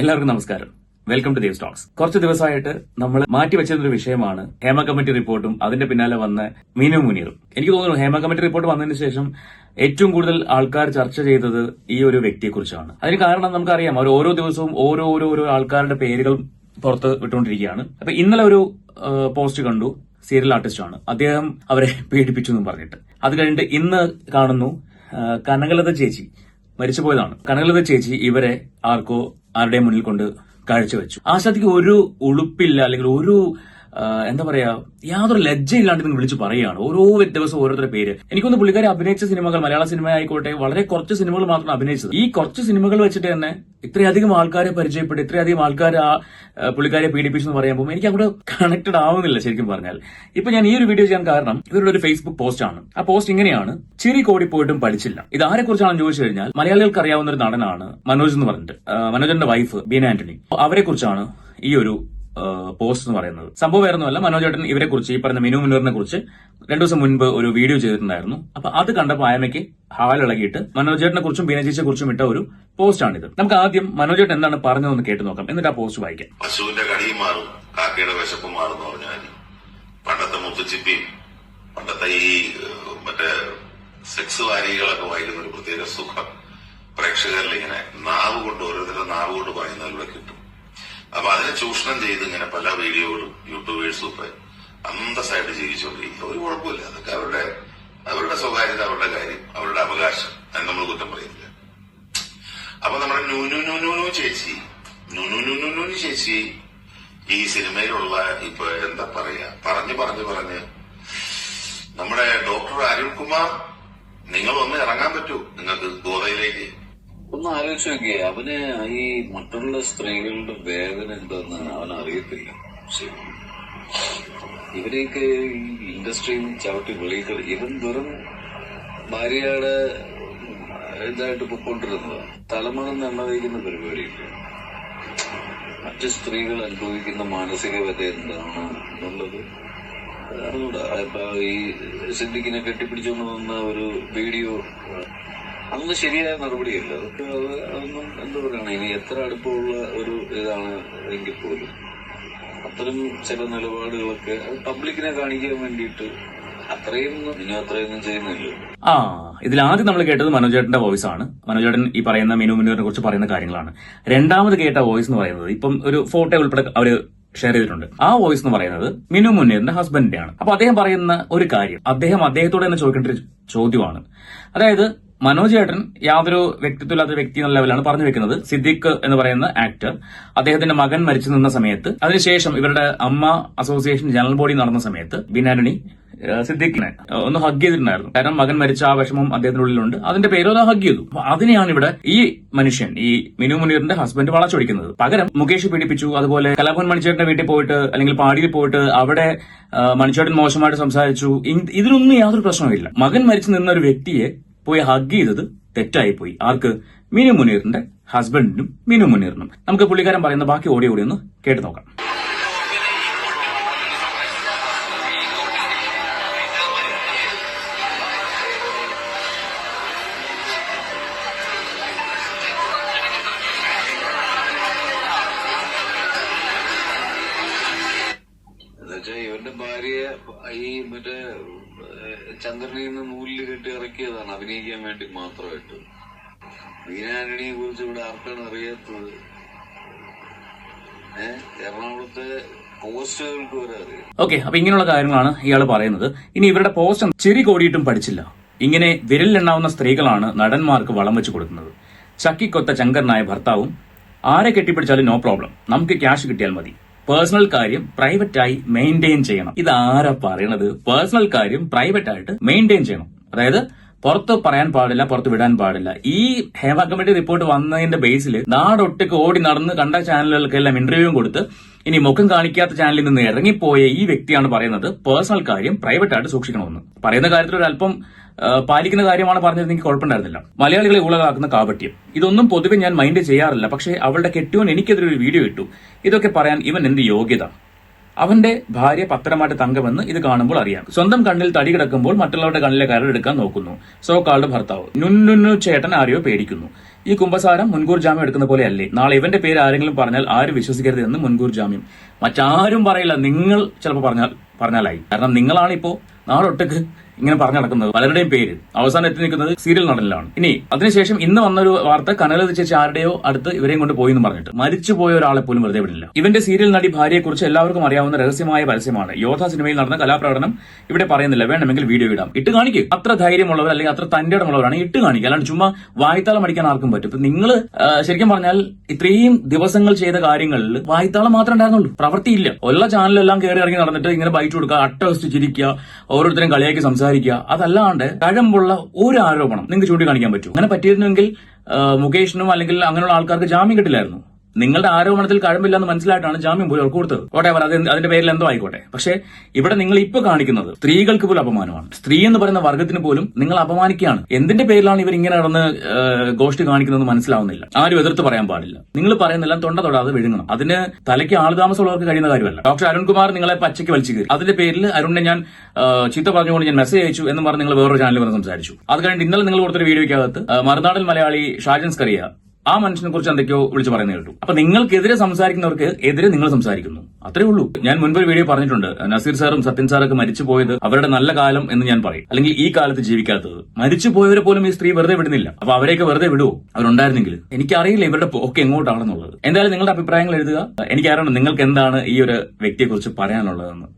എല്ലാവർക്കും നമസ്കാരം. Welcome to Dev Stokes കുറച്ച് ദിവസമായിട്ട് നമ്മൾ മാറ്റിവെച്ചിരുന്നൊരു വിഷയമാണ് ഹേമ കമ്മിറ്റി റിപ്പോർട്ടും അതിന്റെ പിന്നാലെ വന്ന മീനു മുനീറും. എനിക്ക് തോന്നുന്നു ഹേമ കമ്മിറ്റി റിപ്പോർട്ട് വന്നതിന് ശേഷം ഏറ്റവും കൂടുതൽ ആൾക്കാർ ചർച്ച ചെയ്തത് ഈ ഒരു വ്യക്തിയെക്കുറിച്ചാണ്. അതിന് കാരണം നമുക്കറിയാം അവർ ഓരോ ദിവസവും ഓരോ ഓരോ ഓരോ ആൾക്കാരുടെ പേരുകൾ പുറത്ത് വിട്ടുകൊണ്ടിരിക്കുകയാണ്. അപ്പൊ ഇന്നലെ ഒരു പോസ്റ്റ് കണ്ടു സീരിയൽ ആർട്ടിസ്റ്റ് ആണ്. അദ്ദേഹം അവരെ പീഡിപ്പിച്ചു എന്നും പറഞ്ഞിട്ട്. അത് കഴിഞ്ഞിട്ട് ഇന്ന് കാണുന്നു കനകലത ചേച്ചി. മരിച്ചുപോയതാണ്. കനകലത ചേച്ചി ഇവരെ ആർക്കോ ആരുടെയും മുന്നിൽ കൊണ്ട് കാഴ്ചവെച്ചു. ആശാദിക്ക് ഒരു ഉളുപ്പില്ല അല്ലെങ്കിൽ ഒരു എന്താ പറയാ യാതൊരു ലജ്ജയില്ലാണ്ട് നിങ്ങൾ വിളിച്ച് പറയുകയാണ്. ഓരോ ദിവസം ഓരോരുത്തരുടെ പേര്. എനിക്കൊന്ന് പുള്ളിക്കാരി അഭിനയിച്ച സിനിമകൾ മലയാള സിനിമ ആയിക്കോട്ടെ വളരെ കുറച്ച് സിനിമകൾ മാത്രം അഭിനയിച്ചത്. ഈ കുറച്ച് സിനിമകൾ വെച്ചിട്ട് തന്നെ ഇത്രയധികം ആൾക്കാരെ പരിചയപ്പെട്ട് ഇത്രയധികം ആൾക്കാർ ആ പുള്ളിക്കാരെ പീഡിപ്പിച്ചു എന്ന് പറയുമ്പോൾ എനിക്ക് അങ്ങോട്ട് കണക്റ്റഡ് ആവുന്നില്ല ശരിക്കും പറഞ്ഞാൽ. ഇപ്പൊ ഞാൻ ഈ ഒരു വീഡിയോ ചെയ്യാൻ കാരണം ഇവരുടെ ഒരു ഫേസ്ബുക്ക് പോസ്റ്റ് ആണ്. ആ പോസ്റ്റ് ഇങ്ങനെയാണ് ചിരി കോടി പോയിട്ടും പഠിച്ചില്ല. ഇത് ആരെ കുറിച്ചാണെന്ന് ചോദിച്ചു കഴിഞ്ഞാൽ മലയാളികൾക്ക് അറിയാവുന്ന ഒരു നടനാണ് മനോജ് എന്ന് പറഞ്ഞിട്ട്. മനോജന്റെ വൈഫ് ബീന ആന്റണി. അവരെ കുറിച്ചാണ് ഈ ഒരു പോസ്റ്റ് എന്ന് പറയുന്നത്. സംഭവം വേറൊന്നുമല്ല. മനോജേട്ടൻ ഇവരെ കുറിച്ച് ഈ പറഞ്ഞ മിനു മുന്നൂറിനെ കുറിച്ച് രണ്ടു ദിവസം മുൻപ് ഒരു വീഡിയോ ചെയ്തിട്ടുണ്ടായിരുന്നു. അപ്പൊ അത് കണ്ടപ്പോൾ ആയമയ്ക്ക് ഹാലിളകിയിട്ട് മനോജേട്ടനെ കുറിച്ചും ബീനജീച്ചെ കുറിച്ചും ഇട്ട ഒരു പോസ്റ്റാണിത് നമുക്ക് ആദ്യം മനോജേട്ടൻ എന്താണ് പറഞ്ഞതെന്ന് കേട്ട് നോക്കാം. എന്നിട്ട് ആ പോസ്റ്റ് വായിക്കാം. പശുവിന്റെ കടിയും മാറും കാക്കയുടെ വിശപ്പ് മാറും പണ്ടത്തെ മുത്തുച്ചിപ്പിയും പണ്ടത്തെ ഈ മറ്റേ സെക്സ് വാരികളൊക്കെ വായിക്കുന്ന ഒരു പ്രത്യേക സുഖം. പ്രേക്ഷകരിൽ ഇങ്ങനെ നാവ് കൊണ്ട് ഓരോരുത്തരുടെ നാവ് കൊണ്ട് പറയുന്നതിലൂടെ കിട്ടും. അപ്പൊ അതിനെ ചൂഷണം ചെയ്ത് ഇങ്ങനെ പല വീഡിയോകളും യൂട്യൂബേഴ്സും ഒക്കെ അന്തസ്സായിട്ട് ജീവിച്ചുകൊണ്ടിരിക്കുക ഒരു കുഴപ്പമില്ല. അതൊക്കെ അവരുടെ അവരുടെ സ്വകാര്യത അവരുടെ കാര്യം അവരുടെ അവകാശം അത് നമ്മൾ കുറ്റം പറയുന്നില്ല. അപ്പൊ നമ്മുടെ നൂനു നൂനു ചേച്ചി നൂനു നൂനു ചേച്ചി ഈ സിനിമയിലുള്ള ഇപ്പൊ എന്താ പറയാ പറഞ്ഞു പറഞ്ഞു പറഞ്ഞ് നമ്മുടെ ഡോക്ടർ അരുൺകുമാർ നിങ്ങൾ ഒന്ന് ഇറങ്ങാൻ പറ്റൂ. നിങ്ങൾക്ക് ഗോതയിലേക്ക് ഒന്ന് ആലോചിച്ച് നോക്കിയേ അവന് ഈ മറ്റുള്ള സ്ത്രീകളുടെ വേദന എന്താന്ന് അവൻ അറിയത്തില്ല. ഇവരെയൊക്കെ ഈ ഇൻഡസ്ട്രിയിൽ നിന്ന് ചവിട്ടി വെളിയിൽ ഇവൻ വെറും ഭാര്യയുടെ ഇതായിട്ട് പൊക്കോണ്ടിരുന്നത്. തലമുറ നിർണയിക്കുന്ന പരിപാടിയില്ല? മറ്റു സ്ത്രീകൾ അനുഭവിക്കുന്ന മാനസിക വ്യത എന്താണ് എന്നുള്ളത് ഇപ്പൊ ഈ സിദ്ദിഖിനെ കെട്ടിപ്പിടിച്ചുകൊണ്ട് വന്ന ഒരു വീഡിയോ അതൊന്നും ശരിയായ നടപടിയല്ല അത് അതൊന്നും എന്താ പറയുക ഇനി എത്ര അടുപ്പമുള്ള ഒരു ഇതാണ് എങ്കിൽ പോലും അത്തരം ചില നിലപാടുകളൊക്കെ അത് പബ്ലിക്കിനെ കാണിക്കാൻ വേണ്ടിയിട്ട് ചെയ്യുന്നില്ല ആ ഇതിൽ ആദ്യം നമ്മൾ കേട്ടത് മനോജേട്ടന്റെ വോയിസ് ആണ്. മനോജേട്ടൻ ഈ പറയുന്ന മിനു മുനീറിനെ കുറിച്ച് പറയുന്ന കാര്യങ്ങളാണ്. രണ്ടാമത് കേട്ട വോയിസ് എന്ന് പറയുന്നത് ഇപ്പം ഒരു ഫോട്ടോ ഉൾപ്പെടെ അവർ ഷെയർ ചെയ്തിട്ടുണ്ട്. ആ വോയിസ് എന്ന് പറയുന്നത് മിനു മുന്നേറിന്റെ ഹസ്ബൻഡിന്റെ ആണ്. അപ്പൊ അദ്ദേഹം പറയുന്ന ഒരു കാര്യം അദ്ദേഹം അദ്ദേഹത്തോട് തന്നെ ചോദിക്കേണ്ട ഒരു ചോദ്യമാണ്. അതായത് മനോജ് ഏട്ടൻ യാതൊരു വ്യക്തിത്വമില്ലാത്ത വ്യക്തി എന്ന ലെവലാണ് പറഞ്ഞു വെക്കുന്നത്. സിദ്ദിഖ് എന്ന് പറയുന്ന ആക്ടർ അദ്ദേഹത്തിന്റെ മകൻ മരിച്ചു നിന്ന സമയത്ത് അതിനുശേഷം ഇവരുടെ അമ്മ അസോസിയേഷൻ ജനറൽ ബോഡി നടന്ന സമയത്ത് ബിനാരണി സിദ്ദിഖിനെ ഒന്ന് ഹഗ് ചെയ്തിട്ടുണ്ടായിരുന്നു. കാരണം മകൻ മരിച്ച ആ വിഷമം അദ്ദേഹത്തിന്റെ ഉള്ളിലുണ്ട്. അതിന്റെ പേരോ അത് ഹഗ് ചെയ്തു. അതിനെയാണ് ഇവിടെ ഈ മനുഷ്യൻ ഈ മിനു മുനീറിന്റെ ഹസ്ബൻഡ് വളച്ചൊടിക്കുന്നത്. പകരം മുകേഷ് പീഡിപ്പിച്ചു. അതുപോലെ കലാഭവൻ മണിച്ചേട്ടന്റെ വീട്ടിൽ പോയിട്ട് അല്ലെങ്കിൽ പാടിയിൽ പോയിട്ട് അവിടെ മണിച്ചേട്ടൻ മോശമായിട്ട് സംസാരിച്ചു. ഇതിനൊന്നും യാതൊരു പ്രശ്നവുമില്ല. മകൻ മരിച്ചു നിന്ന ഒരു വ്യക്തിയെ പോയി ഹഗ് ചെയ്തത് തെറ്റായിപ്പോയി ആർക്ക്? മിനു മുനീറിന്റെ ഹസ്ബൻഡിനും മിനു മുനീറിനും. നമുക്ക് പുള്ളിക്കാരൻ പറയുന്ന ബാക്കി ഓടി ഓടി ഒന്ന് കേട്ടു നോക്കാം. ഭാര്യ ഈ മറ്റേ ചന്ദ്രനിൽ നിന്ന് നൂലിൽ കെട്ടി ഇറക്കിയതാണ് അഭിനയിക്കാൻ വേണ്ടി മാത്രമായിട്ട്. വീനാരണിയെ കുറിച്ച് ഇവിടെ ആർക്കാണ് അറിയാത്തത്? എറണാകുളത്തെ പോസ്റ്റുകൾക്ക് വരെ അറിയാം. ഓക്കെ അപ്പൊ ഇങ്ങനെയുള്ള കാര്യങ്ങളാണ് ഇയാൾ പറയുന്നത്. ഇനി ഇവരുടെ പോസ്റ്റ് ചെറി കോടിയിട്ടും പഠിച്ചില്ല. ഇങ്ങനെ വിരലിലെണ്ണാവുന്ന സ്ത്രീകളാണ് നടന്മാർക്ക് വളം വെച്ച് കൊടുക്കുന്നത്. ചക്കിക്കൊത്ത ചങ്കരനായ ഭർത്താവും ആരെ കെട്ടിപ്പിടിച്ചാലും നോ പ്രോബ്ലം. നമുക്ക് ക്യാഷ് കിട്ടിയാൽ മതി. പേഴ്സണൽ കാര്യം പ്രൈവറ്റ് ആയി മെയിന്റെയിൻ ചെയ്യണം. ഇത് ആരാ പറയണത്? പേഴ്സണൽ കാര്യം പ്രൈവറ്റ് ആയിട്ട് മെയിന്റെയിൻ ചെയ്യണം. അതായത് പുറത്ത് പറയാൻ പാടില്ല പുറത്ത് വിടാൻ പാടില്ല. ഈ ഹേമ കമ്മിറ്റി റിപ്പോർട്ട് വന്നതിന്റെ ബേസിൽ നാടൊട്ടിക്ക് ഓടി നടന്ന് കണ്ട ചാനലുകൾക്കെല്ലാം ഇന്റർവ്യൂവും കൊടുത്ത് ഇനി മുഖം കാണിക്കാത്ത ചാനലിൽ നിന്ന് ഇറങ്ങിപ്പോയ ഈ വ്യക്തിയാണ് പറയുന്നത് പേഴ്സണൽ കാര്യം പ്രൈവറ്റ് ആയിട്ട് സൂക്ഷിക്കണമെന്ന്. പറയുന്ന കാര്യത്തിൽ ഒരു അല്പം പാലിക്കുന്ന കാര്യമാണ് പറഞ്ഞിരുന്നെങ്കിൽ കുഴപ്പമുണ്ടായിരുന്നില്ല. മലയാളികളെ ഉളകാക്കുന്ന കാപട്യം. ഇതൊന്നും പൊതുവെ ഞാൻ മൈൻഡ് ചെയ്യാറില്ല. പക്ഷേ അവളുടെ കെട്ടിയോൻ എനിക്കെതിരെ ഒരു വീഡിയോ ഇട്ടു. ഇതൊക്കെ പറയാൻ ഇവൻ എന്ത് യോഗ്യത? അവന്റെ ഭാര്യ പത്രമായിട്ട് തങ്കമെന്ന് ഇത് കാണുമ്പോൾ അറിയാം. സ്വന്തം കണ്ണിൽ തടി കിടക്കുമ്പോൾ മറ്റുള്ളവരുടെ കണ്ണിലെ കരടെടുക്കാൻ നോക്കുന്നു. സോ കാളുടെ ഭർത്താവ്. നുന്നുന്നു ചേട്ടൻ ആരെയോ പേടിക്കുന്നു. ഈ കുംഭസാരം മുൻകൂർ ജാമ്യം എടുക്കുന്ന പോലെ അല്ലേ നാളെ ഇവന്റെ പേര് ആരെങ്കിലും പറഞ്ഞാൽ ആരും വിശ്വസിക്കരുത് എന്ന് മുൻകൂർ ജാമ്യം. മറ്റാരും പറയില്ല. നിങ്ങൾ ചിലപ്പോൾ പറഞ്ഞാൽ പറഞ്ഞാലായി. കാരണം നിങ്ങളാണ് ഇപ്പോ നാളൊട്ടക്ക് ഇങ്ങനെ പറഞ്ഞു നടക്കുന്നത്. പലരുടെയും പേര്. അവസാനം എത്തി നിൽക്കുന്നത് സീരിയൽ നടനിലാണ്. ഇനി അതിനുശേഷം ഇന്ന് വന്ന ഒരു വാർത്ത കനലത് ചേച്ചി ആരുടെയോ അടുത്ത് ഇവരെയും കൊണ്ട് പോയി എന്ന് പറഞ്ഞിട്ട്. മരിച്ചുപോയ ഒരാളെ പോലും വെറുതെ വിടില്ല. ഇവന്റെ സീരിയൽ നടി ഭാര്യയെക്കുറിച്ച് എല്ലാവർക്കും അറിയാവുന്ന രഹസ്യമായ പരസ്യമാണ്. യോധ സിനിമയിൽ നടന്ന കലാപ്രകടനം ഇവിടെ പറയുന്നില്ല. വേണമെങ്കിൽ വീഡിയോ ഇടാം. ഇട്ട് കാണിക്കും. അത്ര ധൈര്യമുള്ളവർ അല്ലെങ്കിൽ അത്ര തന്റെ ഇടമുള്ളവരാണ് ഇട്ട് കാണിക്കുക അല്ലാണ്ട് ചുമ്മാ വായ്ത്താളം അടിക്കാൻ ആർക്കും പറ്റും. ഇപ്പൊ നിങ്ങൾ ശരിക്കും പറഞ്ഞാൽ ഇത്രയും ദിവസങ്ങൾ ചെയ്ത കാര്യങ്ങളിൽ വായ്ത്താളം മാത്രമേ ഉണ്ടായിരുന്നുള്ളൂ. പ്രവൃത്തിയില്ല. ഉള്ള ചാനലെല്ലാം കയറി ഇറങ്ങി നടന്നിട്ട് ഇങ്ങനെ ബൈറ്റ് കൊടുക്കുക അട്ടവസ്റ്റ് ചിരിക്കുക ഓരോരുത്തരും കളിയാക്കി സംസാരിക്കുക. അതല്ലാണ്ട് കഴമ്പുള്ള ഒരു ആരോപണം നിങ്ങൾക്ക് ചൂണ്ടിക്കാണിക്കാൻ പറ്റും അങ്ങനെ പറ്റിയിരുന്നെങ്കിൽ മുകേഷിനും അല്ലെങ്കിൽ അങ്ങനെയുള്ള ആൾക്കാർക്ക് ജാമ്യം കിട്ടില്ലായിരുന്നു. നിങ്ങളുടെ ആരോപണത്തിൽ കഴമ്പില്ലെന്ന് മനസ്സിലായിട്ടാണ് ജാമ്യം പോലും അവർക്ക് കൊടുത്തത്. ഓട്ടെ അത് അതിന്റെ പേരിൽ എന്തോ ആയിക്കോട്ടെ. പക്ഷേ ഇവിടെ നിങ്ങൾ ഇപ്പൊ കാണിക്കുന്നത് സ്ത്രീകൾക്ക് പോലും അപമാനമാണ്. സ്ത്രീ എന്ന് പറയുന്ന വർഗത്തിന് പോലും നിങ്ങൾ അപമാനിക്കുകയാണ്. എന്തിന്റെ പേരിലാണ് ഇവർ ഇങ്ങനെ നടന്ന് ഗോഷ്ടി കാണിക്കുന്നത് മനസ്സിലാവുന്നില്ല. ആരും എതിർത്ത് പറയാൻ പാടില്ല. നിങ്ങൾ പറയുന്നില്ല തൊണ്ട തൊടാതെ വിഴുങ്ങണം. അതിന് തലയ്ക്ക് ആളുതാമസമുള്ളവർക്ക് കഴിയുന്ന കാര്യമല്ല. ഡോക്ടർ അരുൺകുമാർ നിങ്ങളെ പച്ചയ്ക്ക് വലിച്ചു കയറി അതിന്റെ പേരിൽ അരുണിനെ ഞാൻ ചീത്ത പറഞ്ഞുകൊണ്ട് ഞാൻ മെസ്സേജ് അയച്ചു എന്ന് പറഞ്ഞ് നിങ്ങൾ വേറൊരു ചാനലിൽ വന്ന് സംസാരിച്ചു. അത് കഴിഞ്ഞിട്ട് ഇന്നലെ നിങ്ങൾ കൊടുത്തൊരു വീഡിയോയ്ക്കകത്ത് മറുനാടൻ മലയാളി ഷാജൻ സ്കറിയ ആ മനുഷ്യനെ കുറിച്ച് എന്തൊക്കെയോ വിളിച്ച് പറയുന്നത് കേട്ടു. അപ്പൊ നിങ്ങൾക്കെതിരെ സംസാരിക്കുന്നവർക്ക് എതിരെ നിങ്ങൾ സംസാരിക്കുന്നു. അത്രേ ഉള്ളൂ. ഞാൻ മുൻപ് ഒരു വീഡിയോ പറഞ്ഞിട്ടുണ്ട്. നസീർ സാറും സത്യൻ സാറൊക്കെ മരിച്ചു പോയത് അവരുടെ നല്ല കാലം എന്ന് ഞാൻ പറയും. അല്ലെങ്കിൽ ഈ കാലത്ത് ജീവിക്കാത്തത്. മരിച്ചു പോയവരെ പോലും ഈ സ്ത്രീ വെറുതെ വിടുന്നില്ല. അപ്പൊ അവരെയൊക്കെ വെറുതെ വിടുവോ? അവരുണ്ടായിരുന്നെങ്കിൽ. എനിക്കറിയില്ല ഇവരുടെ ഒക്കെ എങ്ങോട്ടാണെന്നുള്ളത്. എന്തായാലും നിങ്ങളുടെ അഭിപ്രായങ്ങൾ എഴുതുക. എനിക്കറിയണം നിങ്ങൾക്ക് എന്താണ് ഈ ഒരു വ്യക്തിയെ കുറിച്ച് പറയാനുള്ളതെന്ന്.